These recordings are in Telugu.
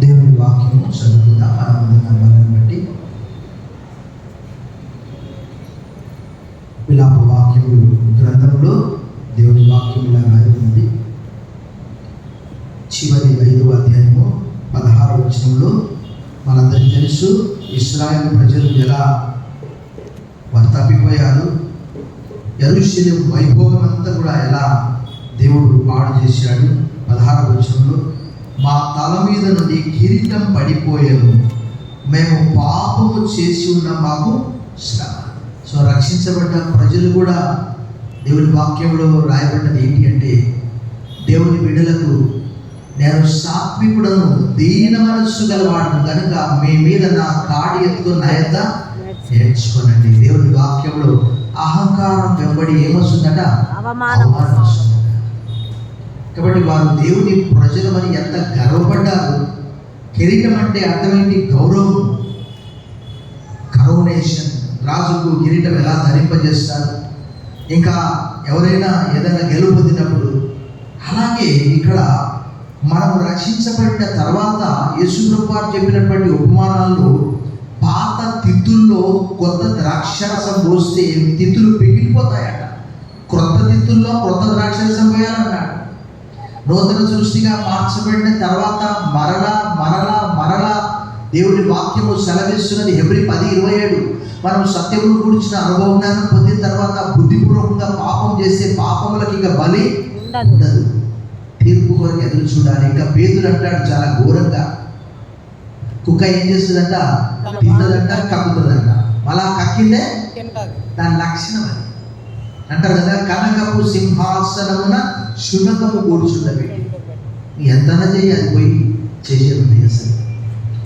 దేవుని వాక్యం చదువుకుందాం ఆనందంగా ముందు బట్టి విలాప వాక్యములు గ్రంథంలో దేవుని వాక్యములా రాయి ఉంది చివరి ఐదవ అధ్యాయము పదహారు వచనంలో మనందరికీ తెలుసు ఇస్రాయల్ ప్రజలు ఎలా వర్తపిపోయారు తప్పిపోయారు ఎరుశల్యం వైభోగం అంతా కూడా ఎలా దేవుడు పాడు చేశాడు. పదహారు వచనంలో మా తల మీద నుండి కిరీటం పడిపోయాను. మేము పాపము చేసి ఉన్న మాకు శ్రమ. సో రక్షించబడ్డ ప్రజలు కూడా దేవుని వాక్యంలో రాయబడ్డది ఏంటి అంటే దేవుని బిడ్డలకు నేను సాత్వికుడను దీన మనస్సు గలవాడను కనుక మీ మీద నా కాడి ఎత్తుకుని నయత నేర్చుకోనండి. దేవుని వాక్యంలో అహంకారం వెంబడి ఏమొస్తుందట? అవమానం కాబట్టి వారు దేవుని అని ఎంత గర్వపడ్డారు. కిరీటం అంటే అర్థమేంటి? గౌరవం. కరోనేషన్. రాజుకు కిరీటం ఎలా ధరింపజేస్తారు? ఇంకా ఎవరైనా ఏదైనా గెలుపొందినప్పుడు అలాగే ఇక్కడ మనం రక్షించబడిన తర్వాత యేసుప్రభు వారు చెప్పినటువంటి ఉపమానాల్లో పాత తిత్తుల్లో కొత్త ద్రాక్షరసం పోస్తే తిత్తులు పిగిలిపోతాయట. క్రొత్త తిత్తుల్లో క్రొత్త నూతన సృష్టిగా మార్చబడిన తర్వాత మరలా మరలా మరలా దేవుని వాక్యము సెలవిస్తున్నది ఎవ్రీ పది ఇరవై ఏడు. మనం సత్యమును గురించిన అనుభవం జ్ఞానం పొందిన తర్వాత బుద్ధిపూర్వకంగా పాపం చేసే పాపములకి ఇక బలి ఉండదు. తీర్పు కొరకు ఎదురు చూడాలి. ఇంకా పేదలు అంటాడు చాలా ఘోరంగా. కుక్క ఏం చేస్తుందంట? తిన్నదంట కక్కుతుందంట. మళ్ళా కక్కిందే దాని లక్షణం అది. అంటారు కదా కనకపు సింహాసనమున క్షుణ్ణంగా కూర్చున్నవి. ఎంతనా చేయాలి? పోయి చేసేది అసలు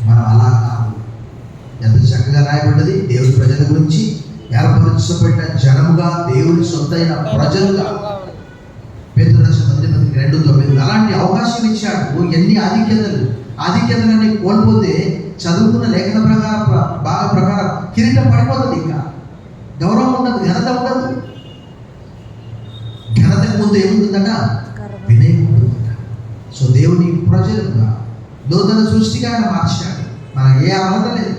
మనం అలా కాదు. ఎంత చక్కగా రాయబడ్డది? దేవుని ప్రజల గురించి ఏర్పరచబడిన జనముగా దేవుని సొంతైన ప్రజలుగా. పేదల మొదటి మందికి రెండు తొమ్మిది. అలాంటి అవకాశం ఇచ్చాడు. ఎన్ని ఆధిక్యతలు. ఆధిక్యతలన్నీ కోల్పోతే చదువుకున్న లేఖన ప్రకారం బాగా ప్రకారం కిరీటం పడిపోతుంది ఇంకా. గౌరవం ఉండదు ఘనత ఉండదు. ముందు ఏముంటుందట. వినయం ఉంటుందట సో దేవుని ప్రజలుగా నూతన సృష్టిగా ఆయన మార్చాడు. మనకు ఏ అర్హత లేదు.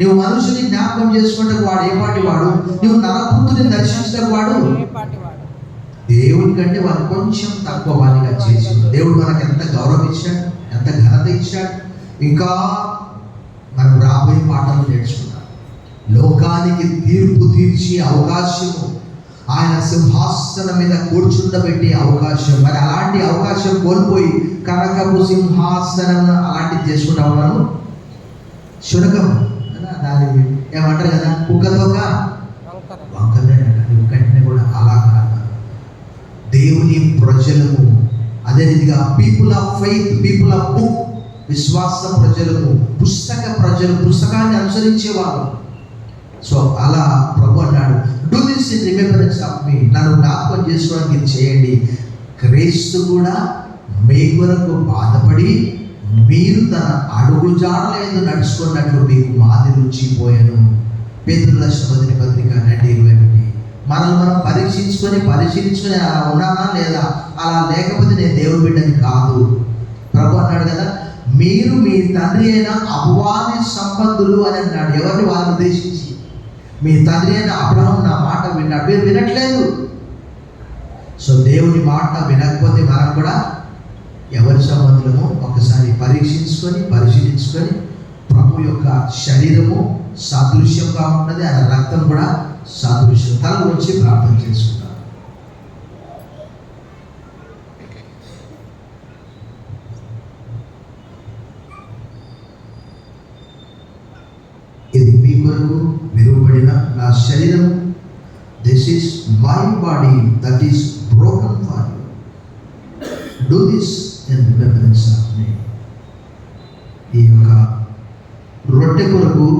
నువ్వు మనుషుని జ్ఞాపకం చేసుకుంటే వాడు ఏ పాటి వాడు? నువ్వు నరపుత్రుని దర్శించడం వాడు? దేవుని కంటే వారు కొంచెం తక్కువ వారిగా చేసి దేవుడు మనకు ఎంత గౌరవం ఇచ్చాడు ఎంత ఘనత ఇచ్చాడు. ఇంకా మనం రాబోయే పాఠాలు నేర్చుకున్నాం లోకానికి తీర్పు తీర్చి అవకాశము ఆయన సింహాసనం మీద కూర్చుండబెట్టే అవకాశం. మరి అలాంటి అవకాశం కోల్పోయి కనకపు సింహాసనం అలాంటిది చేసుకుంటాం ఉన్నాను. శునకం దాని ఏమంటారు కదా కుక్కతోక వంకలేనట కూడా అలా కాదు దేవుని ప్రజలము అదే రీతిగా people of faith people of book విశ్వాస ప్రజలము పుస్తక ప్రజలు పుస్తకాన్ని అనుసరించేవారు. సో అలా ప్రభు అన్నాడు do this in remembrance of me నన్ను జ్ఞాపకం చేసుకోవడానికి చేయండి. క్రీస్తు కూడా మీ కొరకు బాధపడి మీరు తన అడుగు జాడలేదు నడుచుకున్నట్లు మీకు మాదిరి రుచిపోయాను పేదల శోధన పత్రిక రెండు ఇరవై ఒకటి. మనల్ని మనం పరీక్షించుకొని పరిశీలించుకొని అలా ఉన్నానా లేదా? అలా లేకపోతే నేను దేవుడు బిడ్డని కాదు. ప్రభు అన్నాడు కదా మీరు మీ తండ్రి అయిన అపవాది సంబంధులు అని అన్నాడు ఎవరిని వారిని ఉద్దేశించి? మీ తండ్రి అయిన అబ్రహం నా మాట విన్నాడు మీరు వినట్లేదు. సో దేవుని మాట వినకపోతే మనం కూడా ఎవరి సంబంధులము ఒకసారి పరీక్షించుకొని పరిశీలించుకొని ప్రభు యొక్క శరీరము సాదృశ్యంగా ఉన్నది ఆయన రక్తం కూడా సాదృశ్యం తల వచ్చి ప్రార్థన చేసుకుంటాం శరీరము this is my body that is broken for you do this in remembrance of me ఈ యొక్క రొట్టె కొరకు